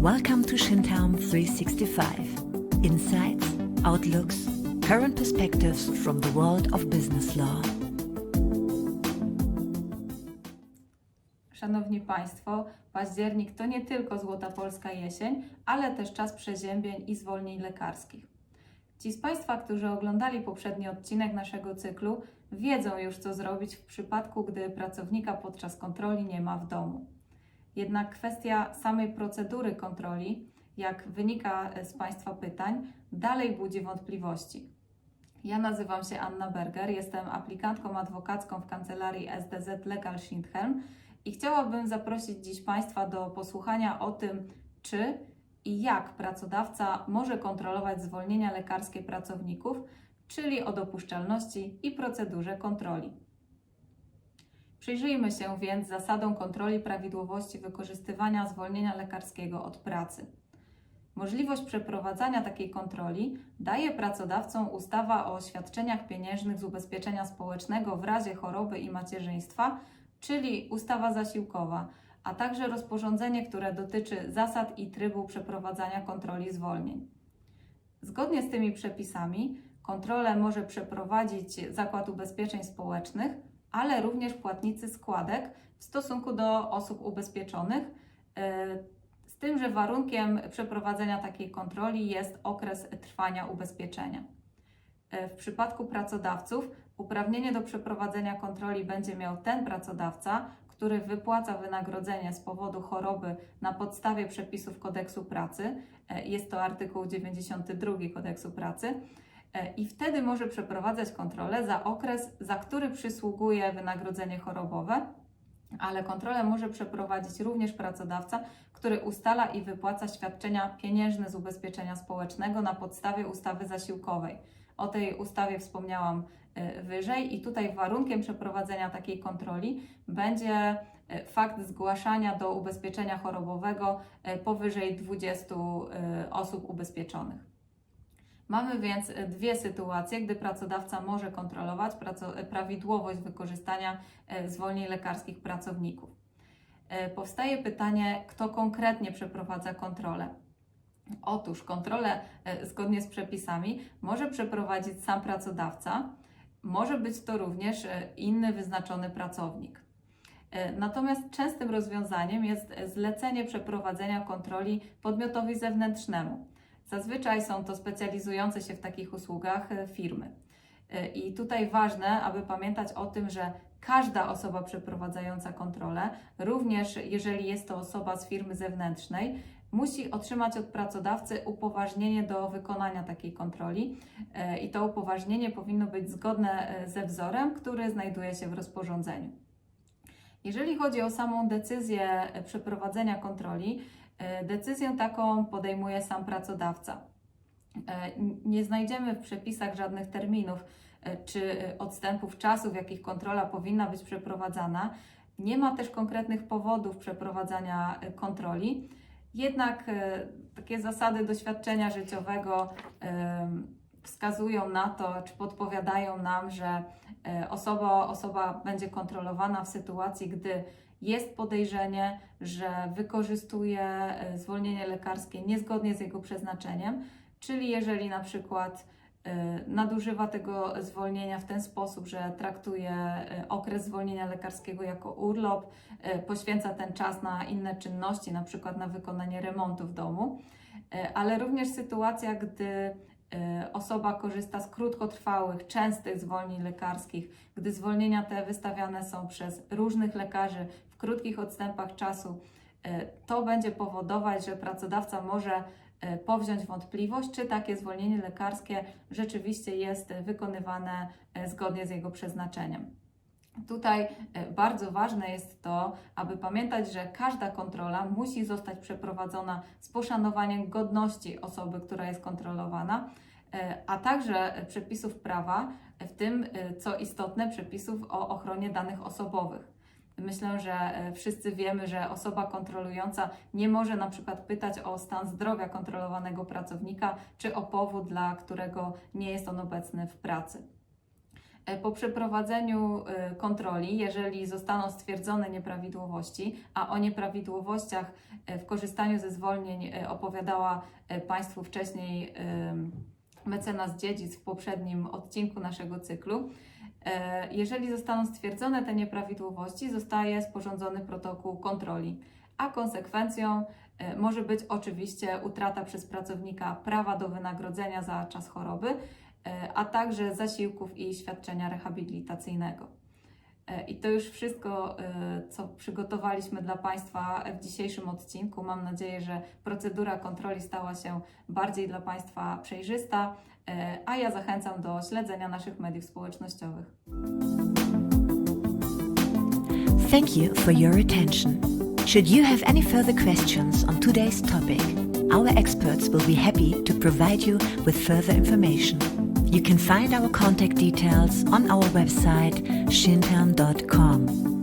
Welcome to Shintown 365. Insights, outlooks, current perspectives from the world of business law. Szanowni Państwo, październik to nie tylko Złota Polska jesień, ale też czas przeziębień i zwolnień lekarskich. Ci z Państwa, którzy oglądali poprzedni odcinek naszego cyklu, wiedzą już, co zrobić w przypadku, gdy pracownika podczas kontroli nie ma w domu. Jednak kwestia samej procedury kontroli, jak wynika z Państwa pytań, dalej budzi wątpliwości. Ja nazywam się Anna Berger, jestem aplikantką adwokacką w kancelarii SDZ Legal Schindhelm i chciałabym zaprosić dziś Państwa do posłuchania o tym, czy i jak pracodawca może kontrolować zwolnienia lekarskie pracowników, czyli o dopuszczalności i procedurze kontroli. Przyjrzyjmy się więc zasadom kontroli prawidłowości wykorzystywania zwolnienia lekarskiego od pracy. Możliwość przeprowadzania takiej kontroli daje pracodawcom ustawa o świadczeniach pieniężnych z ubezpieczenia społecznego w razie choroby i macierzyństwa, czyli ustawa zasiłkowa, a także rozporządzenie, które dotyczy zasad i trybu przeprowadzania kontroli zwolnień. Zgodnie z tymi przepisami kontrolę może przeprowadzić Zakład Ubezpieczeń Społecznych, ale również płatnicy składek w stosunku do osób ubezpieczonych. yy, Z tym, że warunkiem przeprowadzenia takiej kontroli jest okres trwania ubezpieczenia. Yy, W przypadku pracodawców uprawnienie do przeprowadzenia kontroli będzie miał ten pracodawca, który wypłaca wynagrodzenie z powodu choroby na podstawie przepisów kodeksu pracy. Yy, Jest to artykuł 92 kodeksu pracy. E, i wtedy może przeprowadzać kontrolę za okres, za który przysługuje wynagrodzenie chorobowe, ale kontrolę może przeprowadzić również pracodawca, który ustala i wypłaca świadczenia pieniężne z ubezpieczenia społecznego na podstawie ustawy zasiłkowej. O tej ustawie wspomniałam e, wyżej i tutaj warunkiem przeprowadzenia takiej kontroli będzie e, fakt zgłaszania do ubezpieczenia chorobowego powyżej 20 e, osób ubezpieczonych. Mamy więc e, dwie sytuacje, gdy pracodawca może kontrolować e, prawidłowość wykorzystania e, zwolnień lekarskich pracowników. Powstaje pytanie, kto konkretnie przeprowadza kontrolę. Otóż kontrolę zgodnie z przepisami może przeprowadzić sam pracodawca, może być to również inny wyznaczony pracownik. Natomiast częstym rozwiązaniem jest zlecenie przeprowadzenia kontroli podmiotowi zewnętrznemu. Zazwyczaj są to specjalizujące się w takich usługach e, firmy. E, I tutaj ważne, aby pamiętać o tym, że każda osoba przeprowadzająca kontrolę, również jeżeli jest to osoba z firmy zewnętrznej, musi otrzymać od pracodawcy upoważnienie do wykonania takiej kontroli. E, I to upoważnienie powinno być zgodne ze wzorem, który znajduje się w rozporządzeniu. Jeżeli chodzi o samą decyzję przeprowadzenia kontroli, decyzję taką podejmuje sam pracodawca. E, Nie znajdziemy w przepisach żadnych terminów e, czy e, odstępów czasu, w jakich kontrola powinna być przeprowadzana. Nie ma też konkretnych powodów przeprowadzania e, kontroli. Jednak e, takie zasady doświadczenia życiowego wskazują na to, czy podpowiadają nam, że e, osoba, osoba będzie kontrolowana w sytuacji, gdy jest podejrzenie, że wykorzystuje e, zwolnienie lekarskie niezgodnie z jego przeznaczeniem, czyli jeżeli na przykład e, nadużywa tego zwolnienia w ten sposób, że traktuje okres zwolnienia lekarskiego jako urlop, poświęca ten czas na inne czynności, na przykład na wykonanie remontu w domu, ale również sytuacja, gdy osoba korzysta z krótkotrwałych, częstych zwolnień lekarskich, gdy zwolnienia te wystawiane są przez różnych lekarzy w krótkich odstępach czasu, e, to będzie powodować, że pracodawca może e, powziąć wątpliwość, czy takie zwolnienie lekarskie rzeczywiście jest wykonywane zgodnie z jego przeznaczeniem. Tutaj e, bardzo ważne jest to, aby pamiętać, że każda kontrola musi zostać przeprowadzona z poszanowaniem godności osoby, która jest kontrolowana, e, a także e, przepisów prawa, w tym, co istotne, przepisów o ochronie danych osobowych. Myślę, że wszyscy wiemy, że osoba kontrolująca nie może na przykład pytać o stan zdrowia kontrolowanego pracownika, czy o powód, dla którego nie jest on obecny w pracy. E, Po przeprowadzeniu e, kontroli, jeżeli zostaną stwierdzone nieprawidłowości, a o nieprawidłowościach e, w korzystaniu ze zwolnień opowiadała Państwu wcześniej mecenas dziedzic w poprzednim odcinku naszego cyklu, jeżeli zostaną stwierdzone te nieprawidłowości, zostaje sporządzony protokół kontroli, a konsekwencją może być oczywiście utrata przez pracownika prawa do wynagrodzenia za czas choroby, a także zasiłków i świadczenia rehabilitacyjnego. E, I to już wszystko, e, co przygotowaliśmy dla Państwa w dzisiejszym odcinku. Mam nadzieję, że procedura kontroli stała się bardziej dla Państwa przejrzysta, e, a ja zachęcam do śledzenia naszych mediów społecznościowych. Thank you for your attention. Should you have any further questions on today's topic, our experts will be happy to provide you with further information. You can find our contact details on our website shintan.com.